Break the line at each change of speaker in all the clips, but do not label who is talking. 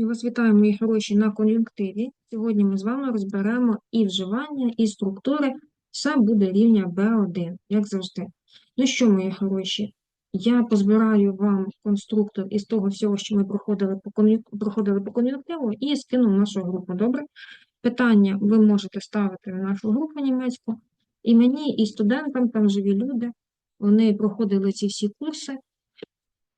Я вас вітаю, мої хороші, на кон'юнктиві. Сьогодні ми з вами розберемо і вживання, і структури. Все буде рівня B1, як завжди. Ну що, мої хороші, я позбираю вам конструктор із того всього, що ми проходили по проходили по кон'юнктиву, і скину в нашу групу. Добре? Питання ви можете ставити в нашу групу німецьку. І мені, і студентам, там живі люди, вони проходили ці всі курси.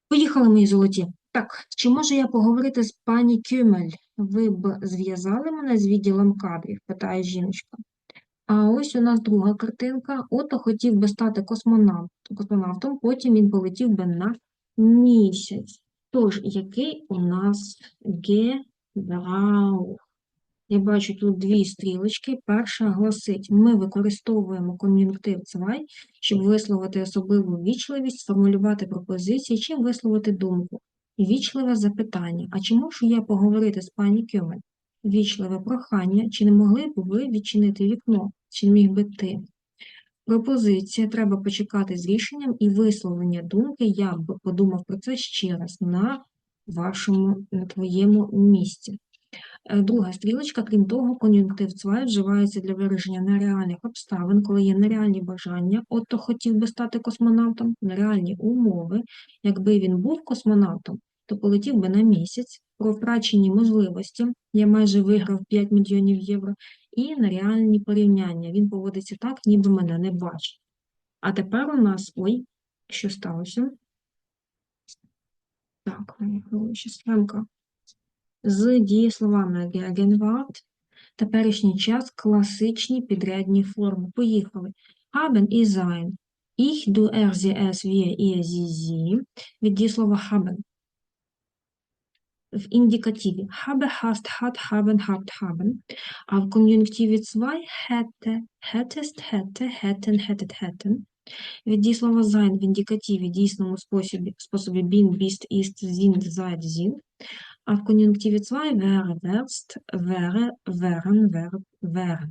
Поїхали, мої золоті. Так, чи можу я поговорити з пані Кюмель? Ви б зв'язали мене з відділом кадрів? питає жіночка. А ось у нас друга картинка. Ото хотів би стати космонавт, космонавтом, потім він полетів би на місяць. Тож, який у нас гедрау? Я бачу тут дві стрілочки. Перша гласить, ми використовуємо кон'юнктив цвай, щоб висловити особливу ввічливість, сформулювати пропозиції чи висловити думку. Ввічливе запитання. А чи можу я поговорити з пані Кьомель? Ввічливе прохання. Чи не могли б ви відчинити вікно? Чи міг би ти? Пропозиція. Треба почекати з рішенням і висловлення думки. Я б подумав про це ще раз на вашому, на твоєму місці. Е, Друга стрілочка, крім того, кон'юнктив цвай вживається для вираження нереальних обставин, коли є нереальні бажання, ото хотів би стати космонавтом, нереальні умови. Якби він був космонавтом, то полетів би на місяць, про втрачені можливості, я майже виграв 5 мільйонів євро, і нереальні порівняння. Він поводиться так, ніби мене не бачить. А тепер у нас, ой, що сталося? Так, схемка з дієсловами Gegenwart, теперішній час, класичні підрядні форми. Поїхали. Haben і sein. Ich, du, er, sie, es, wir, ihr, sie, sie. Від дієслова haben. В індикативі. Habe, hast, hat, haben, habt, haben. А в кон'юнктиві zwei hätte, hättest, hätte, hätten, hättet, hätten. Від дієслова sein в індикативі дійсному способі, способі bin, bist, ist, sind, seid, sind. А в кон'юнктиві zwei wäre, wärst, wäre, wären, verb, wären.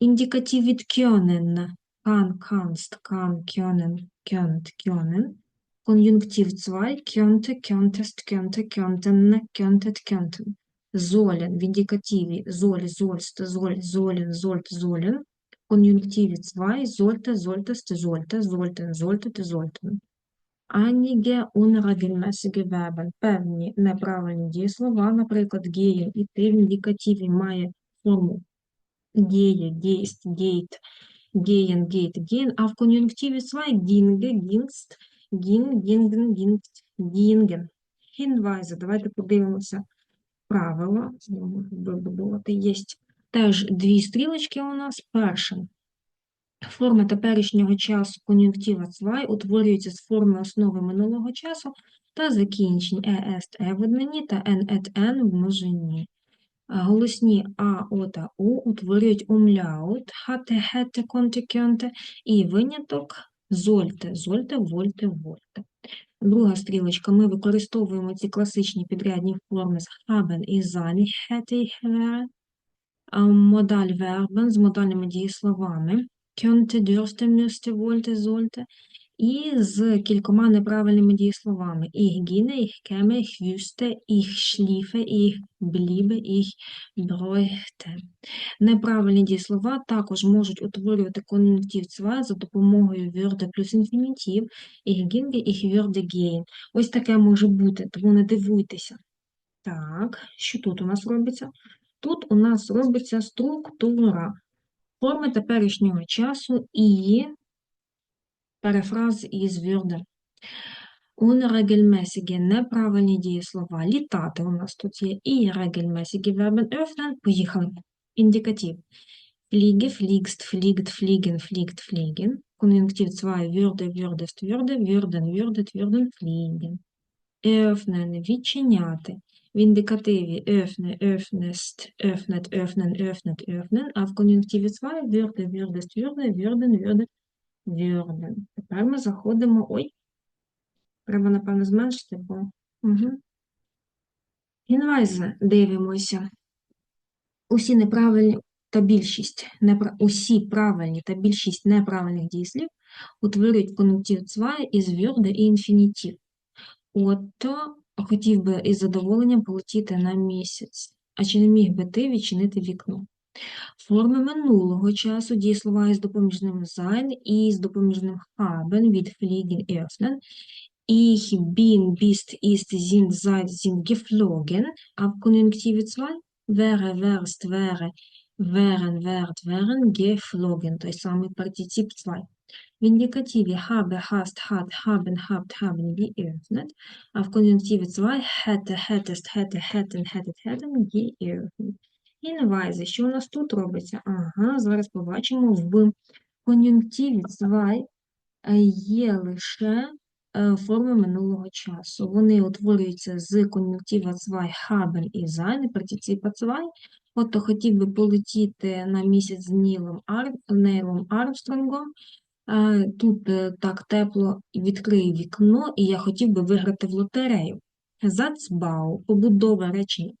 Індикатив від können, kann, kannst, kann, können, könnt, können. Кон'юнктив zwei könnte, könntest, könnte, könnten, könntet, könnten. Sollen індикативі soll, sollst, soll, sollen, sollt, sollen. Кон'юнктиві zwei sollte, solltest, sollte, sollten, solltet, sollten. Einige unregelmäßige Verben. Певні неправильні дієслова, наприклад, gehen, іти в індикативі має форму gehe, gehst, geht, gehen, geht, gehen, а в кон'юнктиві zwei ginge, gingst, ging, gingen, gingt, gingen. Hinweise. Давайте подивимося правила. Знову Вибудувати. Є теж дві стрілочки у нас. Перша. Форма теперішнього часу кон'юнктива zwei утворюється з форми основи минулого часу та закінчень «е», «ест», «е» в однині та «ен», «ет», «ен» в множині. Голосні А, О та У утворюють умляут, хате, хете, конте, кьонте і виняток зольте, зольте, вольте, вольте. Друга стрілочка. Ми використовуємо ці класичні підрядні форми з haben і sein, hätte wäre. Модаль вербен з модальними дієсловами könnte, dürfte, müsste, wollte, sollte. І з кількома неправильними дієсловами. Ich ginge, ich käme, ich wüsste, ich schliefe, ich bliebe, ich. Неправильні дієслова також можуть утворювати кон'юнктив zwei за допомогою würde плюс інфінітив. Ich ginge, ich würde gehen. Ось таке може бути, тому не дивуйтеся. Так, що тут у нас робиться? Тут у нас робиться структура форми теперішнього часу і перефраз із würde. Unregelmäßige неправильні дієслова. Літати у нас тут є. І regelmäßige Verben öffnen. Поїхали. Індикатив. Fliege, fliegst, fliegt, fliegen, fliegt, fliegen. Кон'юнктив zwei würde, würdest, würde, würden, würdet, würden, fliegen. Öffnen – відчиняти. В індикативі öffne, öffnest, öffnet, öffnen, öffnet, öffnen, а в кон'юнктиві zwei würde, würdest, würde, würden, würdet, würden. Тепер ми заходимо, ой, треба, напевно, зменшити, бо... Угу. Дивимося. Усі неправильні та більшість, непра... усі правильні та більшість неправильних дієслів утворюють кон'юнктив zwei із würde і інфінітив. Отто хотів би із задоволенням полетіти на місяць. А чи не міг би ти відчинити вікно? Форми минулого часу дієслова із допоміжним sein і з допоміжним haben від fliegen öffnen. Ich bin, bist, ist, sind, seid, sind geflogen. А в кон'юнктиві 2 wäre, wärst, wäre, wären, wärt, wären geflogen. Той самий партицип 2. В індикативі habe, hast, hat, haben, habt, haben geöffnet. А в кон'юнктиві 2 hätte, hättest, hätte, hätten, hättet, hätten geöffnet. Інвайзи. Що у нас тут робиться? Ага, зараз побачимо в кон'юнктиві 2 е, є лише е, форми минулого часу. Вони утворюються з кон'юнктива 2 haben і sein, партиципа 2. От хотів би полетіти на місяць з Нілом Ар... Нейлом Армстронгом. Е, Тут так тепло, відкрию вікно, і я хотів би виграти в лотерею. Зацбау, побудова речення.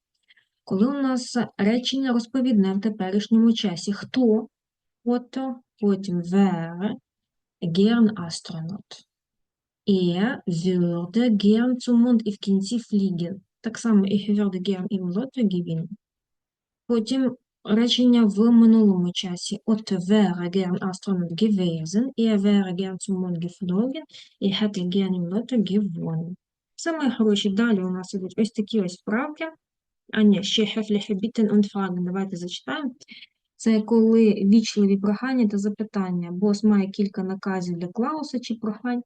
Коли у нас речення розповідне в теперішньому часі, хто, ото, потім wäre gern Astronaut. Er würde gern zum Mond і в кінці fliegen. Так само ich würde gern im Lotto gewinnen. Потім речення в минулому часі. От wäre gern Astronaut gewesen, er wäre gern zum Mond geflogen, er hätte gern im Lotto gewonnen. Саме хороші. Далі у нас ідуть ось такі ось вправки. А ні, ще höfliche Bitten und Fragen. Давайте зачитаємо. Це коли вічливі прохання та запитання. Бос має кілька наказів для Клауса чи прохань.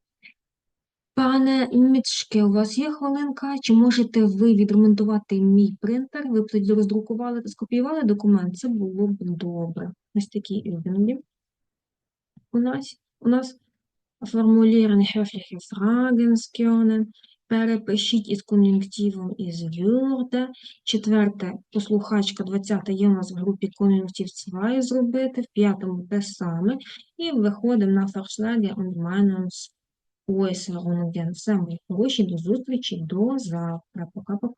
Пане Мічке, у вас є хвилинка? Чи можете ви відремонтувати мій принтер? Ви б тоді роздрукували та скопіювали документ? Це було б добре. Ось такі іденді. У нас, у нас höfliche Fragen können. Перепишіть із кон'юнктивом із würde. Четверте, послухачка 20 є у нас в групі кон'юнктив 2 зробити, в п'ятому те саме. І виходимо на Vorschläge und Meinungsäußerungen. Все, мої хороші, до зустрічі, до завтра. Пока-пока.